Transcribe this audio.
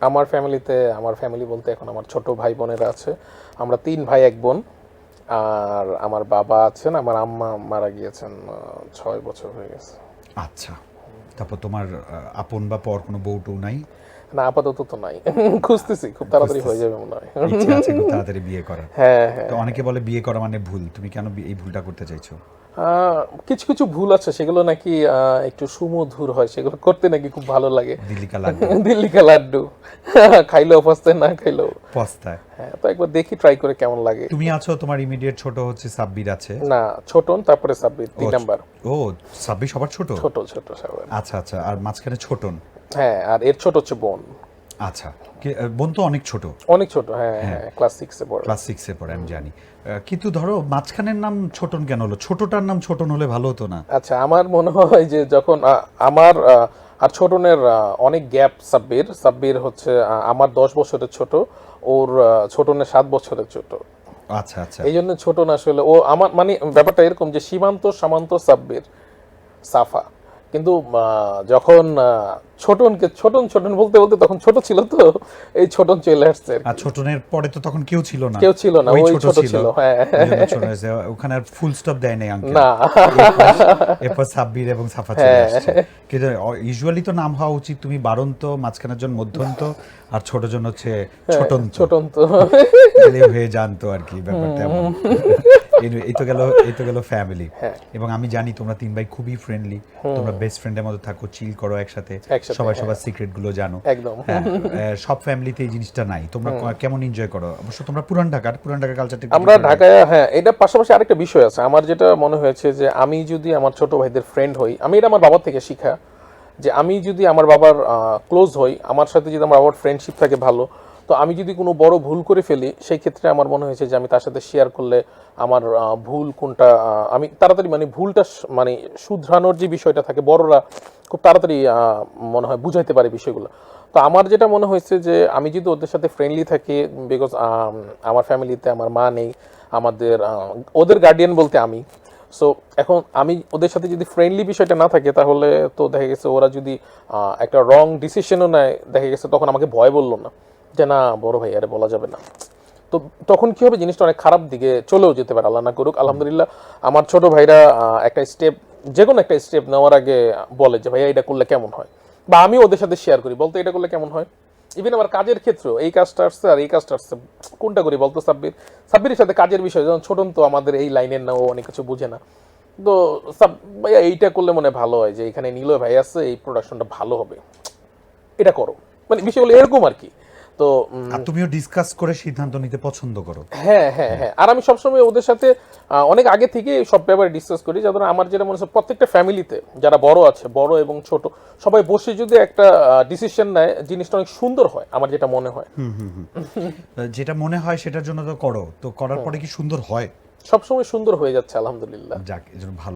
আমার ফ্যামিলিতে আমার ফ্যামিলি বলতে এখন আমার ছোট ভাই বোনেরা আছে। আমরা তিন ভাই, এক বোন। আর আমার বাবা আছেন, আমার আম্মা মারা গিয়েছেন ছয় বছর হয়ে গেছে। আচ্ছা। তারপর তোমার আপন বা পর কোনো বউ বউটু নাই? না আপাতত তো নাই। খুঁজতেছি খুব তাড়াতাড়ি হয়ে যাবে মনে হয়। ইচ্ছে আছে খুব তাড়াতাড়ি বিয়ে করার। হ্যাঁ হ্যাঁ। তো অনেকে বলে বিয়ে করা মানে ভুল। তুমি কেন এই ভুলটা করতে চাইছো? কিছু কিছু ভুল আছে সেগুলো নাকি একটু সুমধুর হয় সেগুলো করতে নাকি খুব ভালো লাগে। দিল্লি কা লাড্ডু। দিল্লি লাড্ডু। খাইলেও পস্তায় না খাইলেও। পস্তায়। হ্যাঁ তো একবার দেখি ট্রাই করে কেমন লাগে। তুমি আছো তোমার ইমিডিয়েট ছোট হচ্ছে সাব্বির আছে। না ছোটন তারপরে সাব্বির তিন নাম্বার। ও সাব্বির সবার ছোট? ছোট ছোট সবার। আচ্ছা আচ্ছা আর মাঝখানে ছোটন। হ্যাঁ আর এর ছোট হচ্ছে বোন। আচ্ছা বোন তো অনেক ছোট। অনেক ছোট হ্যাঁ হ্যাঁ ক্লাস সিক্সে পড়ে। ক্লাস সিক্সে পড়ে আমি জানি। কিন্তু ধরো মাঝখানের নাম ছোটন কেন হলো? ছোটটার নাম ছোটন হলে ভালো হতো না। আচ্ছা আমার মনে হয় যে যখন আমার আর ছোটনের অনেক গ্যাপ সাব্বির। সাব্বির হচ্ছে আমার দশ বছরের ছোট ওর ছোটনের সাত বছরের ছোট। আচ্ছা আচ্ছা। এই জন্য ছোটন আসলে ও আমার মানে ব্যাপারটা এরকম যে সীমান্ত সামান্ত সাব্বির সাফা। কিন্তু যখন ছোটনকে ছোটন ছোটন বলতে বলতে তখন ছোট ছিল তো এই ছোটন চলে আসছে। আর ছোটনের পরে তো তখন কেউ ছিল না। কেউ ছিল না, ওই ছোট ছিল, হ্যাঁ। ওখানে আর ফুল স্টপ দেয় নাই আঙ্কেল না। এরপর সাব্বির এবং সাফা চলে হ্যাঁ। আসছে। কিন্তু ইউজুয়ালি তো নাম হওয়া উচিত তুমি বারন্ত মাঝখানের জন মধ্যন্ত আর ছোট জন হচ্ছে ছোটন ছোটন তো হয়ে জানতো আর কি ব্যাপারটা এই তো গেল এই তো গেল ফ্যামিলি হ্যাঁ। এবং আমি জানি তোমরা তিন ভাই খুবই ফ্রেন্ডলি তোমরা বেস্ট ফ্রেন্ডের মতো থাকো চিল করো একসাথে। সবাই সবার সিক্রেটগুলো জানো। একদম। হ্যাঁ, সব ফ্যামিলিতে এই জিনিসটা নাই। তোমরা কেমন এনজয় করো? অবশ্য তোমরা পুরান ঢাকার পুরান ঢাকার কালচারটা আমরা ঢাকায় হ্যাঁ এটা পাশাপাশি আরেকটা বিষয় আছে। আমার যেটা মনে হয়েছে যে আমি যদি আমার ছোট ভাইদের ফ্রেন্ড হই আমি এটা আমার বাবার থেকে শিখা যে আমি যদি আমার বাবার ক্লোজ হই আমার সাথে যদি আমার বাবার ফ্রেন্ডশিপ থাকে ভালো তো আমি যদি কোনো বড় ভুল করে ফেলি, সেই ক্ষেত্রে আমার মনে হয়েছে যে আমি তার সাথে শেয়ার করলে আমার ভুল কোনটা আমি তাড়াতাড়ি মানে ভুলটা মানে শুধরানোর যে বিষয়টা থাকে, বড়রা খুব তাড়াতাড়ি মনে হয় বুঝাইতে পারে বিষয়গুলো। তো আমার যেটা মনে হয়েছে যে আমি যদি ওদের সাথে ফ্রেন্ডলি থাকি বিকজ আমার ফ্যামিলিতে আমার মা নেই, আমাদের ওদের গার্ডিয়ান বলতে আমি। সো এখন আমি ওদের সাথে যদি ফ্রেন্ডলি বিষয়টা না থাকে, তাহলে তো দেখা গেছে ওরা যদি একটা রং ডিসিশনও নেয়, দেখা গেছে তখন আমাকে ভয় বলল না। যে না, বড় ভাই, আরে বলা যাবে না। তো তখন কি হবে? জিনিসটা অনেক খারাপ দিকে চলেও যেতে পারে, আল্লাহ না করুক। আলহামদুলিল্লাহ, আমার ছোট ভাইরা একটা স্টেপ যে কোনো একটা স্টেপ নেওয়ার আগে বলে যে, ভাইয়া, এটা করলে কেমন হয়? বা আমি ওদের সাথে শেয়ার করি, বলতো, এটা করলে কেমন হয়? ইভেন আমার কাজের ক্ষেত্রেও, এই কাজটা আসছে আর এই কাজটা আসছে, কোনটা করি বলতো সাব্বির? সাব্বিরের সাথে কাজের বিষয়, যেমন ছোটন তো আমাদের এই লাইনের না, ও অনেক কিছু বুঝে না। তো সাব, ভাইয়া, এইটা করলে মনে ভালো হয় যে, এখানে নিলয় ভাই আছে, এই প্রোডাকশনটা ভালো হবে। এটা করো। মানে বিষয় বিষয়গুলো এরকম আর কি। তো আর তুমিও ডিসকাস করে সিদ্ধান্ত নিতে পছন্দ করো। হ্যাঁ হ্যাঁ হ্যাঁ। আর আমি সবসময় ওদের সাথে অনেক আগে থেকে সব ব্যাপারে ডিসকাস করি। যাদের আমার যেটা মনে হচ্ছে প্রত্যেকটা ফ্যামিলিতে যারা বড় আছে বড় এবং ছোট সবাই বসে যদি একটা ডিসিশন নেয় জিনিসটা অনেক সুন্দর হয় আমার যেটা মনে হয়। যেটা মনে হয় সেটার জন্য তো করো। তো করার পরে কি সুন্দর হয়? সবসময় সুন্দর হয়ে যাচ্ছে আলহামদুলিল্লাহ। যাক এজন্য ভালো।